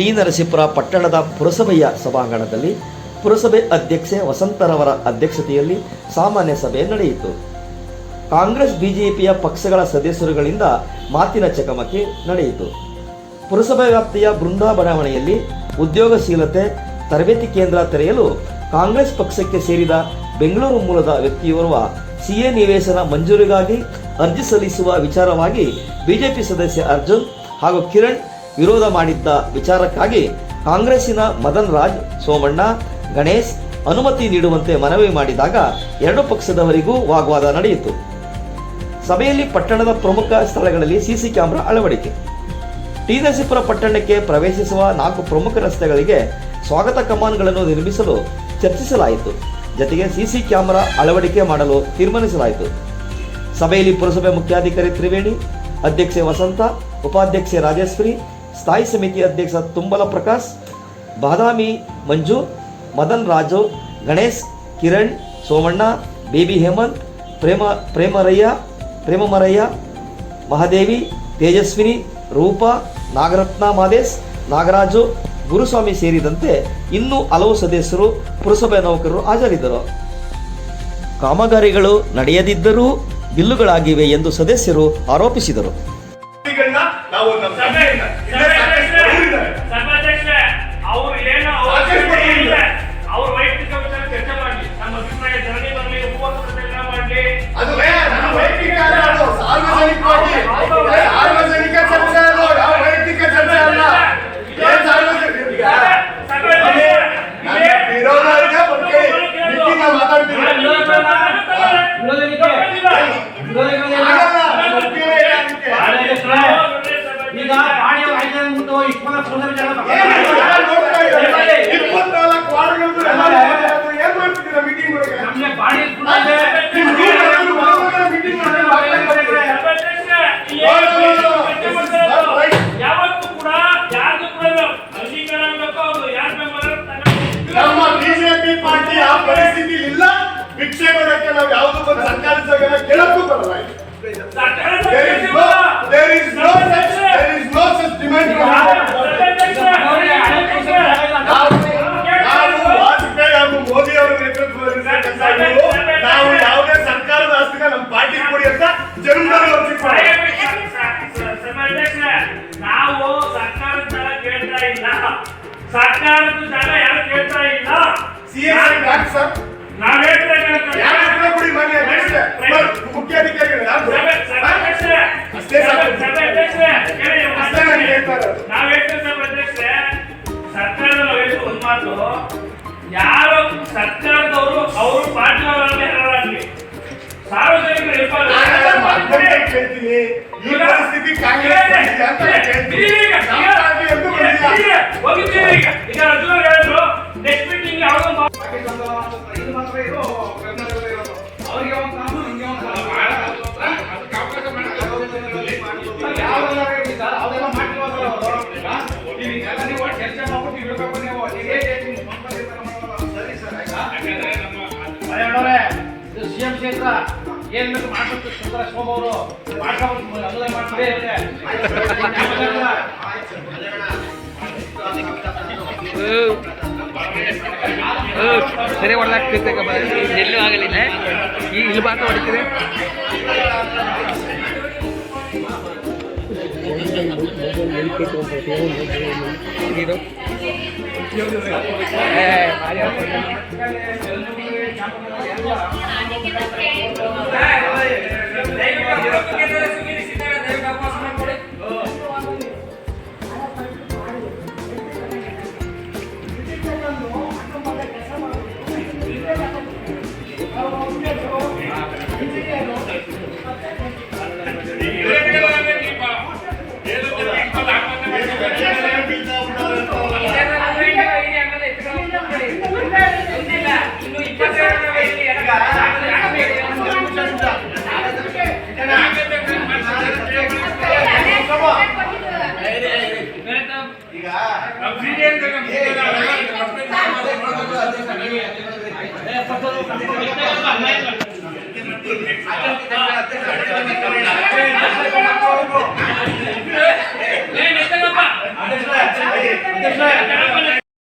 T Narasipura ಪಟ್ಟಣದ ಪುರಸಭೆಯ ಸಭಾಂಗಣದಲ್ಲಿ ಪುರಸಭೆ ಅಧ್ಯಕ್ಷೆ ವಸಂತರವರ ಅಧ್ಯಕ್ಷತೆಯಲ್ಲಿ ಸಾಮಾನ್ಯ ಸಭೆ ನಡೆಯಿತು. ಕಾಂಗ್ರೆಸ್ ಬಿಜೆಪಿಯ ಪಕ್ಷಗಳ ಸದಸ್ಯರುಗಳಿಂದ ಮಾತಿನ ಚಕಮಕಿ ನಡೆಯಿತು. ಪುರಸಭೆ ವ್ಯಾಪ್ತಿಯ ಬೃಂದಾ ಬಡಾವಣೆಯಲ್ಲಿ ಉದ್ಯೋಗಶೀಲತೆ ತರಬೇತಿ ಕೇಂದ್ರ ತೆರೆಯಲು ಕಾಂಗ್ರೆಸ್ ಪಕ್ಷಕ್ಕೆ ಸೇರಿದ ಬೆಂಗಳೂರು ಮೂಲದ ವ್ಯಕ್ತಿಯೋರ್ವ ಸಿಎ ನಿವೇಶನ ಮಂಜೂರಿಗಾಗಿ ಅರ್ಜಿ ಸಲ್ಲಿಸುವ ವಿಚಾರವಾಗಿ ಬಿಜೆಪಿ ಸದಸ್ಯ ಅರ್ಜುನ್ ಹಾಗೂ ಕಿರಣ್ ವಿರೋಧ ಮಾಡಿದ್ದ ವಿಚಾರಕ್ಕಾಗಿ ಕಾಂಗ್ರೆಸ್ಸಿನ ಮದನ್ ರಾಜ್, ಸೋಮಣ್ಣ, ಗಣೇಶ್ ಅನುಮತಿ ನೀಡುವಂತೆ ಮನವಿ ಮಾಡಿದಾಗ ಎರಡು ಪಕ್ಷದವರಿಗೂ ವಾಗ್ವಾದ ನಡೆಯಿತು. ಸಭೆಯಲ್ಲಿ ಪಟ್ಟಣದ ಪ್ರಮುಖ ಸ್ಥಳಗಳಲ್ಲಿ ಸಿಸಿ ಕ್ಯಾಮೆರಾ ಅಳವಡಿಕೆ. ಟಿ ನರಸೀಪುರ ಪಟ್ಟಣಕ್ಕೆ ಪ್ರವೇಶಿಸುವ ನಾಲ್ಕು ಪ್ರಮುಖ ರಸ್ತೆಗಳಿಗೆ ಸ್ವಾಗತ ಕಮಾನ್ಗಳನ್ನು ನಿರ್ಮಿಸಲು ಚರ್ಚಿಸಲಾಯಿತು. ಜತೆಗೆ ಸಿಸಿ ಕ್ಯಾಮೆರಾ ಅಳವಡಿಕೆ ಮಾಡಲು ತೀರ್ಮಾನಿಸಲಾಯಿತು. ಸಭೆಯಲ್ಲಿ ಪುರಸಭೆ ಮುಖ್ಯಾಧಿಕಾರಿ ತ್ರಿವೇಣಿ, ಅಧ್ಯಕ್ಷೆ ವಸಂತ, ಉಪಾಧ್ಯಕ್ಷೆ ರಾಜೇಶ್ವರಿ ಸ್ಥಾಯಿ ಸಮಿತಿ ಅಧ್ಯಕ್ಷ ತುಂಬಲ ಪ್ರಕಾಶ್, ಬಾದಾಮಿ ಮಂಜು, ಮದನ್ ರಾಜು, ಗಣೇಶ್, ಕಿರಣ್, ಸೋಮಣ್ಣ, ಬೇಬಿ ಹೇಮಂತ್, ಪ್ರೇಮ, ಪ್ರೇಮರಯ್ಯ, ಪ್ರೇಮಮರಯ್ಯ, ಮಹಾದೇವಿ, ತೇಜಸ್ವಿನಿ, ರೂಪಾ, ನಾಗರತ್ನ ಮಾದೇಶ್, ನಾಗರಾಜು, ಗುರುಸ್ವಾಮಿ ಸೇರಿದಂತೆ ಇನ್ನೂ ಹಲವು ಸದಸ್ಯರು ಪುರಸಭೆ ನೌಕರರು ಹಾಜರಿದ್ದರು. ಕಾಮಗಾರಿಗಳು ನಡೆಯದಿದ್ದರೂ ಬಿಲ್ಲುಗಳಾಗಿವೆ ಎಂದು ಸದಸ್ಯರು ಆರೋಪಿಸಿದರು. ನಾವು ಯಾವ್ದು ಬಂದು ಸರ್ಕಾರಿ ಜಾಗನ ಕೇಳಕ್ಕೂ ಬರಲ್ಲ ಇಲ್ಲಿ. There is no, there is no such, there is no such demand from ನಾವು ನಾವು ವಾಜಪೇಯಿ ಹಾಗೂ ಮೋದಿ ಅವರ ನೇತೃತ್ವದಲ್ಲಿ ನಾವು ಯಾವುದೇ ಸರ್ಕಾರದ ಆಸ್ತಿನ ನಮ್ಮ ಪಾರ್ಟಿ ಕೊಡಿ ಅಂತ ಒಪ್ಪಿಕೊಳ್ಳಿ. ನಾವು ಸರ್ಕಾರದ ಜಾಗ ಕೇಳ್ತಾ ಇಲ್ಲ ಸರ್ಕಾರದ ಜಾಗ ಯಾರು ಕೇಳ್ತಾ ಇಲ್ಲ ಸಿ ಸರ್? ನಾವ್ ಹೇಳ್ತಾ ಯಾರ ಹತ್ರ ಕೊಡಿ ಮಾನ್ಯ ಮುಖ್ಯ ಅಧಿಕಾರಿಗಳು? ಅಷ್ಟೇ ಸಾಕು. ಅಷ್ಟೇ ನಾನು ಹೇಳ್ತಾ ಇರೋದು. ನಾವ್ ಹೇಳ್ತೀವಿ ಸರ್ ಅಧ್ಯಕ್ಷರೇ. ಸರ್ಕಾರದ ವಯಸ್ಸು ಒಂದ್ ಮಾತು. ಯಾರು ಸರ್ಕಾರದವರು ಅವರು ಪಾರ್ಟಿಯವರಲ್ಲಿ ಯಾರಾಗಲಿ ಸಾರ್ವಜನಿಕರು. ಈ ಪರಿಸ್ಥಿತಿ ಕಾಂಗ್ರೆಸ್. ಹೋಗಿದ್ದೀವಿ ಈಗ. ಈಗ ಅರ್ಜುನ್ ಹೇಳಿದ್ರು ಇದು ಸಿಎಂ ಕ್ಷೇತ್ರ ಸರಿ ಎಲ್ಲೂ ಆಗಲಿಲ್ಲ. ಈಗ ಇಲ್ಲಿ ಬಾತ ಹೊಡಿತೀರಿ? ಏ, Gracias.